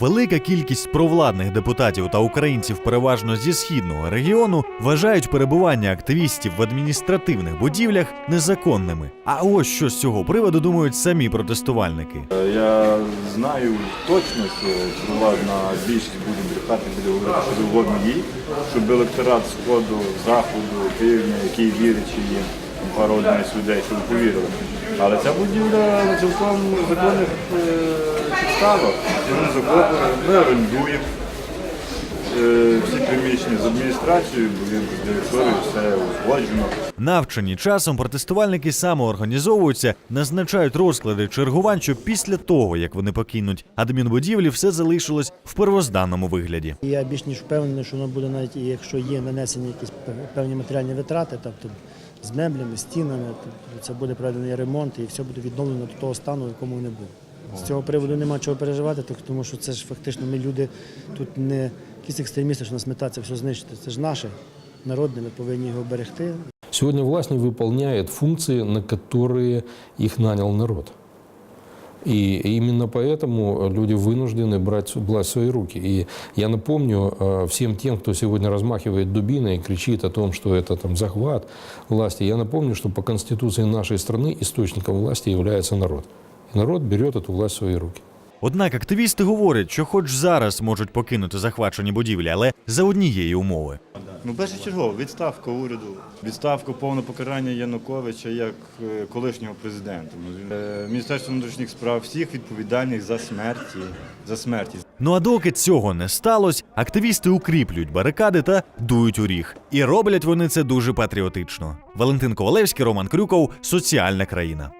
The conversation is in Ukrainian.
велика кількість провладних депутатів та українців, переважно зі східного регіону, вважають перебування активістів в адміністративних будівлях незаконними. А ось що з цього приводу думають самі протестувальники. Е, Я знаю точно, що провладна більшість буде брехати, буде говорити, що завгодно їй, щоб електорат сходу, заходу, півдня, який вірить, чи є пару одних людей, щоб повірили. Але ця будівля цілком законних підставах. Ми ми орендуємо е, всі приміщення з адміністрацією, будинку з директорією, все узгоджено. Навчені часом протестувальники самоорганізовуються, назначають розклади чергувань, щоб після того, як вони покинуть адмінбудівлі, все залишилось в первозданному вигляді. Я більш ніж впевнений, що воно буде навіть якщо є нанесені якісь пев- певні матеріальні витрати, тобто з меблями, стінами, тобто це буде проведений ремонт і все буде відновлено до того стану, в якому не було. З цього приводу нема чого переживати, так- тому що це ж фактично ми люди тут не якісь екстремісти, що нас мета це все знищити. Це ж наше народне, ми повинні його берегти. Сегодня власть не выполняет функции, на которые их нанял народ. И именно поэтому люди вынуждены брать власть в свои руки. И я напомню э, всем тем, кто сегодня размахивает дубиной и кричит о том, что это там захват власти, я напомню, что по конституции нашей страны источником власти является народ. Народ берет эту власть в свои руки. Однак активісти говорять, що хоч зараз можуть покинути захвачені будівлі, але за однієї умови. Ну, першочергово, відставка уряду, відставка повне покарання Януковича як е, колишнього президента. Ну, е, Міністерство внутрішніх справ всіх відповідальних за смерті, за смерті. Ну а доки цього не сталося, активісти укріплюють барикади та дують у ріг. І роблять вони це дуже патріотично. Валентин Ковалевський, Роман Крюков, Соціальна країна.